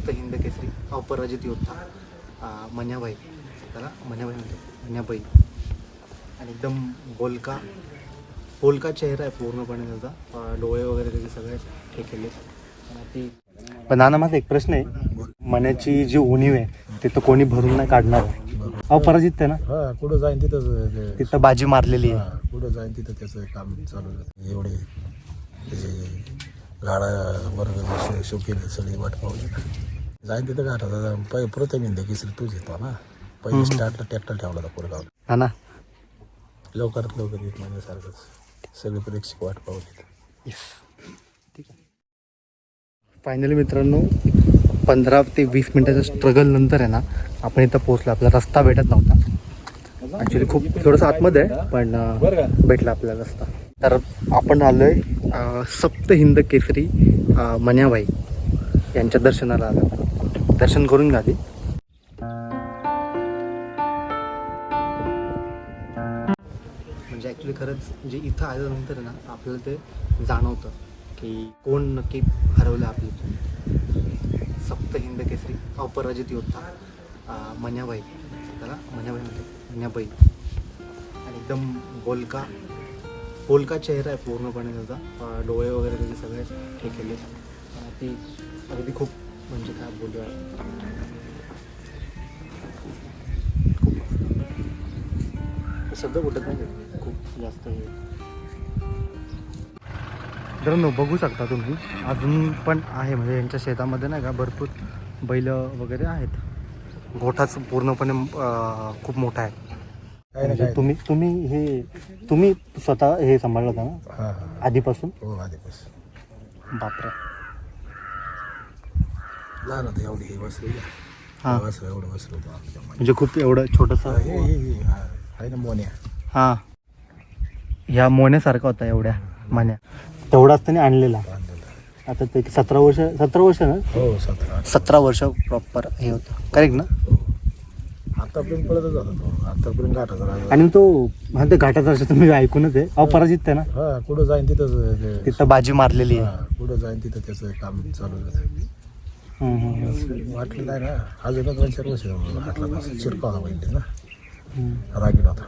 सप्त हिंद केसरी अपराजित योद्धा मन्याबाई त्याला मन्याबाई म्हणतो मन्याबाई. आणि एकदम बोलका बोलका चेहरा आहे पूर्णपणे त्याचा. डोळे वगैरे त्याचे सगळे हे केले. ती पण नाना माझा एक प्रश्न आहे. मनाची जी उणीव आहे ते तर कोणी भरून नाही काढणार. अपराजित आहे ना? हा कुठं जाईन तिथंच ते- तिथं बाजी मारलेली आहे. हा, कुठं जाईन तिथं त्याचं काम चालू आहे. एवढे गाडा वर्ग शोकेले सगळी वाट पावली जाईन तिथं घाटाचा पै प्रथम इंदे किसरी तूच येतो ना. पहिले स्टार्टला ट्रॅक्टर ठेवला होता कोरगाव हा ना. लवकरात लवकर येत महिन्यासारखंच. सगळे प्रेक्षक वाट पावली येस ठीक आहे. फायनली मित्रांनो पंधरा ते वीस मिनिटाच्या स्ट्रगल नंतर आहे ना आपण इथं पोहोचलो. आपला रस्ता भेटत नव्हता. ॲक्च्युली खूप थोडंसं आतमध्ये आहे पण भेटला आपल्याला रस्ता. तर आपण आलोय आहे सप्त हिंद केसरी मन्याबाई यांच्या दर्शनाला आलो. दर्शन करून झाले म्हणजे ॲक्च्युली खरंच जे इथं आल्यानंतर ना आपल्याला ते जाणवतं की कोण नक्की हरवलं आपली. सप्त हिंद केसरी अपराजित योद्धा मन्याबाई त्याला मन्याबाई म्हणतो मन्याबाई आणि एकदम बोलका होलका चेहरा आहे पूर्णपणे त्याचा. डोळे वगैरे त्याचे सगळे हे केले. ती अगदी खूप म्हणजे काय बोलूया खूप. शब्द उठत नाही. खूप जास्त हे. मित्रांनो बघू शकता तुम्ही अजून पण आहे. म्हणजे यांच्या शेतामध्ये नाही का भरपूर बैल वगैरे आहेत. गोठाच पूर्णपणे खूप मोठा आहे. म्हणजे तुम्ही तुम्ही हे तुम्ही स्वतः हे सांभाळलं होता ना? हा हा. आधीपासून? हो आधीपासून. बापरे. लहान होतं एवढी हे बसली हां. बसलं एवढं बसलं होतं आमच्या मागे. म्हणजे खूप एवढं छोटंसं. हे हे हे हा, आहे ना मोन्या. हां. ह्या मोन्यासारखा होता एवढ्या मान्या. तेवढाच त्याने आणलेला. बांधलेलं आता ते सतरा वर्ष सतरा वर्ष ना? हो सतरा. सतरा वर्ष प्रॉपर हे होतं. करेक्ट ना? हो. आतापर्यंत पळतच होता तो. आतापर्यंत घाटाचा राजा आणि तो हा ते घाटाचा तुम्ही ऐकूनच आहे. अपराजित आहे ना. हा कुठं जाईन तिथंच ते- तिथं बाजी मारलेली हा, आहे कुठं जाईन तिथं त्याचं काम चालू आहे. हम्म, हम्म, हम्म. वाटलं नाही ना. अजून दोन चार वर्ष शिरका होता पहिले ना. हम्म. रागीट होता.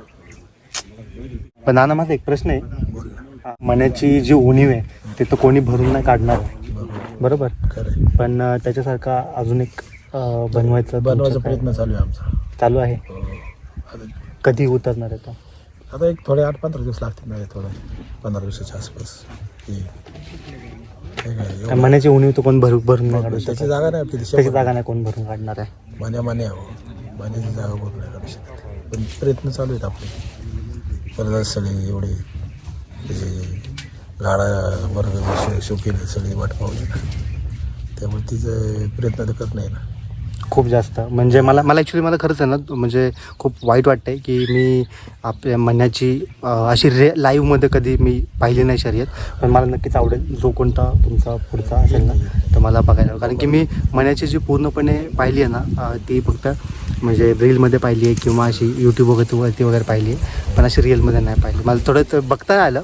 पण नाना माझा एक प्रश्न आहे. बोल ना मनाची जी उणीव आहे ते तर कोणी भरून नाही काढणार. बरोबर. बरोबर? खरं आहे. पण अं, त्याच्यासारखा अजून एक अं, बनवायचं बनवायचा काय? प्रयत्न चालू आहे आमचा. चालू आहे. हो. आता कधी उतरणार आहे तो? आता एक थोडे आठ पंधरा दिवस लागतील नाही थोडं पंधरा दिवसाच्या आसपास. हे हे काय, काय एवढं- मनाची उणीव तर कोण भरून भरून नाही काढू त्याची जागा नाही आपली त्याची जागा नाही कोण भरून काढणार आहे. मान्या मान्या हो. मान्याची जागा भरून नाही काढू शकत. पण प्रयत्न चालू आहेत आपले. परत सगळे एवढे त्याचे गाडा वर्ग शोकेले सगळी वाट पावली ना त्यामुळे तिचं प्रयत्न तर करणं आहे ना खूप जास्त. म्हणजे मला मला ॲक्च्युली मला खरंच आहे ना म्हणजे खूप वाईट वाटतंय की मी आपल्या म्हणण्याची अशी रे लाईव्हमध्ये कधी मी पाहिली नाही शर्यत. पण मला नक्कीच आवडेल. जो कोणता तुमचा पुढचा असेल ना तर मला बघायला कारण की मी म्हणण्याची जी पूर्णपणे पाहिली आहे ना ती फक्त म्हणजे रीलमध्ये पाहिली आहे किंवा अशी यूट्यूब वगैरे वरती वगैरे पाहिली आहे. पण अशी रिअलमध्ये नाही पाहिली. मला थोडं तर बघता आलं.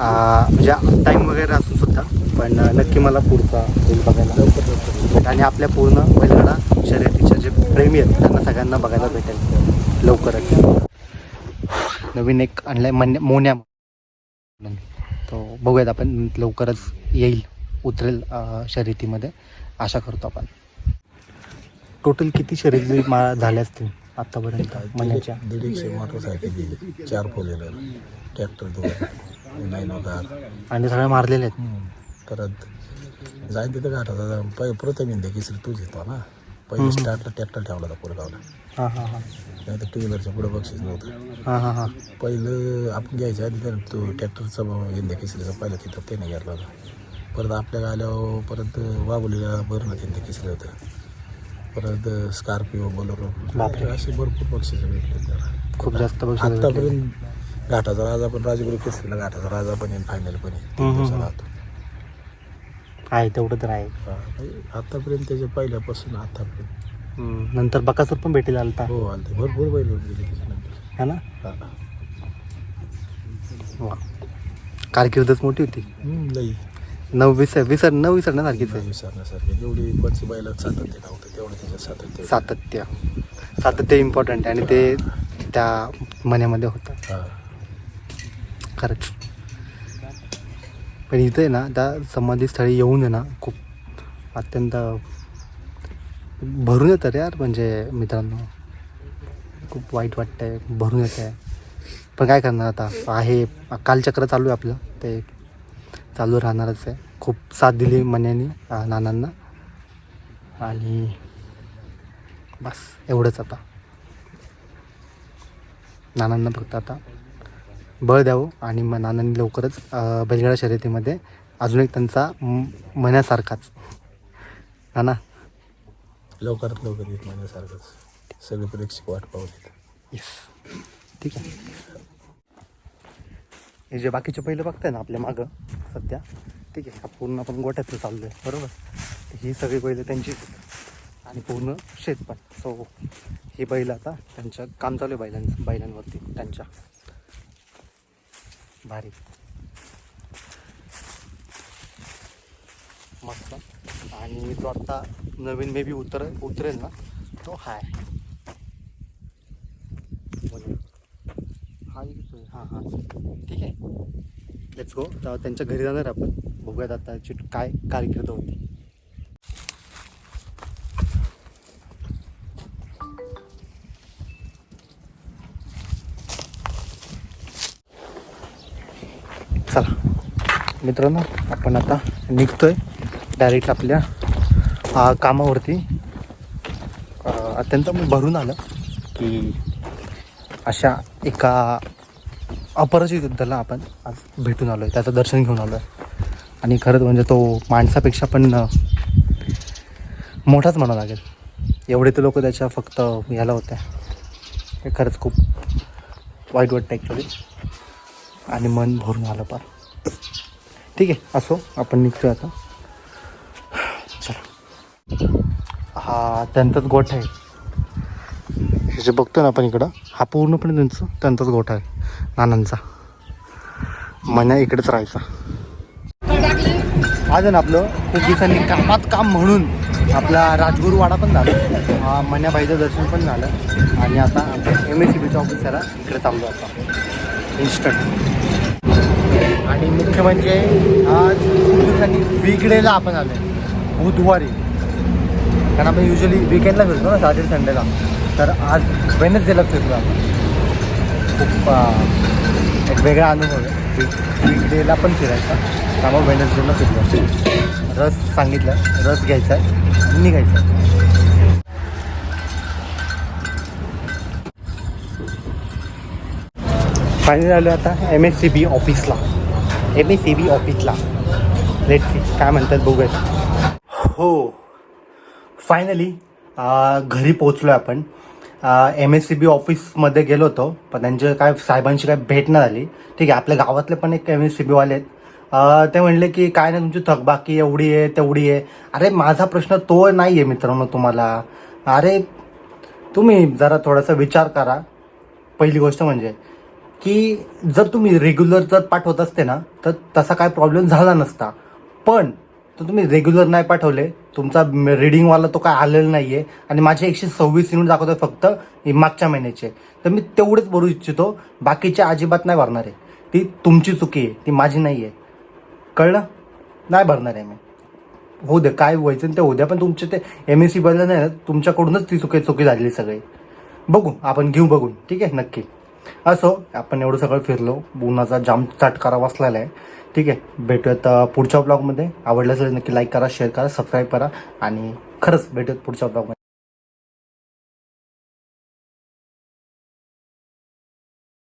म्हणजे टाईम वगैरे असून सुद्धा पण नक्की मला पुढचा रील बघायला आणि आपल्या पूर्ण बैलगाडा शर्यतीचे जे प्रेमी आहेत त्यांना सगळ्यांना बघायला भेटेल. लवकरच. नवीन एक आणलाय मन मोन्या. तो बघूयात आपण लवकरच येईल उतरेल शर्यतीमध्ये. आशा करतो आपण. टोटल किती शर्यती मा झाल्या असतील आतापर्यंत महिन्याच्या दीड एकशे मोटरसायकली चार फोर व्हीलर ट्रॅक्टर दोन आणि सगळ्या मारलेल्या आहेत. परत जाईन तिथं घाटाचा पै प्रथम इंदे किसरी तूच येतो ना. पहिले स्टार्टला ट्रॅक्टर ठेवला होता कोरगावला. हां हां हां. नाही तर टू व्हीलरच्या पुढं बक्षीस नव्हतं. हां हां हां. पहिलं आपण घ्यायच्या आधी तर तो ट्रॅक्टरचा इंदे किसरीचा. पहिला तिथं त्याने घेतला होता. परत आपल्या आल्यावर परत वाघोलीला भरणं इंदे किसरी होतं. परत स्कॉर्पिओ बोलेरो. असे भरपूर बक्षीस भेटले खूप जास्त. आतापर्यंत घाटाचा राजा पण राजगुरू केसरीला घाटाचा राजा पण येईल फायनल पण येईल तीन हम्म, हम्म. दिवसाला राहतो आहे तेवढं तर आहे. हा, म्हणजे आतापर्यंत त्याच्या पहिल्यापासून आतापर्यंत. हम्म, नंतर बकासूर पण भेटेल आलता. हो आलते. भरपूर बैल होऊन गेले त्याच्यानंतर है ना? हा. वा. कारकिर्दच मोठी होती. हम्म, लई. न विसर विसर न विसरण्यासारखीच आहे विसरण्यासारखे जेवढी कोणची बैला सातत्य नव्हतं तेवढं त्याच्यात सातत्य होतं. सातत्य. सातत्य इम्पॉर्टंट आहे आणि ते त्या मण्यामध्ये होतं. हा. खरंच. पण इथं आहे ना त्या समाधीस्थळी येऊन आहे ना खूप अत्यंत भरून येतं यार म्हणजे मित्रांनो. खूप वाईट वाटतंय भरून येत आहे पण काय करणार आता? आहे कालचक्र चालू आहे आपलं ते चालू राहणारच आहे. खूप साथ दिली मन्यानी नानांना. आणि बस एवढंच आता. नानांना फक्त आता बळ द्यावं आणि मग नानांनी लवकरच बैलगाडा शर्यतीमध्ये अजून एक त्यांचा मनासारखाच नाना? लवकरात लवकर येत महिन्यासारखंच. सगळे प्रेक्षक वाट पाहत येस ठीक आहे. हे जे बाकीचे पहिले बघताय ना आपल्या मागं सध्या ठीक आहे हा पूर्ण आपण गोठ्यात चाललो आहे बरोबर? ही सगळी बैलं त्यांची आणि पूर्ण शेत पण. सो ही बैल आता त्यांच्या काम चालू आहे बैलांचं बैलांवरती त्यांच्या. भारी. मस्त. आणि जो आत्ता नवीन मे बी उतर उतरेल ना तो हाय. हा येतोय हां हां. ठीक आहे. लेट्स गो त्यांच्या घरी जाणार आपण. बघूयात आता याची काय कारकीर्द होती चला. मित्रांनो आपण आता निघतोय डायरेक्ट आपल्या कामावरती. अत्यंत भरून आलं. की अशा एका अपराजित युद्धाला आपण आज भेटून आलो आहे त्याचं दर्शन घेऊन आलो आहे आणि खरंच म्हणजे तो माणसापेक्षा पण मोठाच म्हणावं लागेल. एवढे तर लोक त्याच्या फक्त याला होत्या. हे खरंच खूप वाईट वाटतं ॲक्च्युली आणि मन भरून आलं पार. ठीक आहे असो आपण निघतोय आता. चला. हा त्यांचाच गोठा आहे. हे जे बघतो ना आपण इकडं हा पूर्णपणे त्यांचं त्यांचाच गोठा आहे. नानांचा. मना इकडेच राहायचा. आज ना आपलं खूप दिवसांनी कामात काम म्हणून आपला राजगुरुवाडा पण झाला. मन्याबाईचं दर्शन पण झालं. आणि आता आपण एम एस सी बीच्या ऑफिसला इकडे चाललो आता. इन्स्टंट आणि मुख्य म्हणजे आज खूप दिवसांनी वीकडेला आपण आलो आहे बुधवारी. कारण आपण युजली विकेंडला फिरतो ना सॅटर्डे संडेला तर आज वेनसडेला फिरतो आपण. खूप एक वेगळा अनुभव आहे. वीकडेला पण फिरायचा त्यामुळे वेनसडेला फिरलो. रस सांगितलं. रस घ्यायचा आहे. निघायचा निघायचं आहे. फायनल आलो आता एम एस सी बी ऑफिसला एम एस सी बी ऑफिसला लेट सी काय म्हणतात बघूयात. हो. फायनली घरी पोचलो आहे आपण एम एस सी बी ऑफिसमध्ये गेलो होतो पण त्यांच्या काय साहेबांची काय भेट नाही झाली. ठीक आहे आपल्या गावातले पण एक एम एस सी बीवाले आहेत. ते म्हणले की काय नाही तुमची थकबाकी एवढी आहे तेवढी आहे. अरे माझा प्रश्न तो नाही आहे मित्रांनो तुम्हाला. अरे तुम्ही जरा थोडासा विचार करा. पहिली गोष्ट म्हणजे की जर तुम्ही रेग्युलर जर पाठवत असते ना तर तसा काय प्रॉब्लेम झाला नसता. पण तर तुम्ही रेग्युलर नाही पाठवले तुमचा रिडिंगवाला तो काय आलेला नाही आहे आणि माझे एकशे सव्वीस युनिट आहे फक्त मागच्या महिन्याचे. तर मी तेवढेच भरू इच्छितो बाकीचे अजिबात नाही भरणार आहे. ती तुमची चुकी आहे ती माझी नाही आहे कळलं? नाही भरणार आहे मी. होऊ दे काय व्हायचं ते होऊ द्या पण तुमचे ते एम एस सी बदल नाही ना तुमच्याकडूनच ती चुकी चुकी झालेली सगळी. बघू आपण घेऊ बघून. ठीक आहे? नक्की. असो आपण एवढं सगळं फिरलो. उन्हाचा जाम चटकारा बसलेला आहे. ठीक आहे भेटूयात पुढच्या ब्लॉगमध्ये आवडलं असेल नक्की लाईक करा शेअर करा सबस्क्राईब करा. आणि खरंच भेटूयात पुढच्या ब्लॉगमध्ये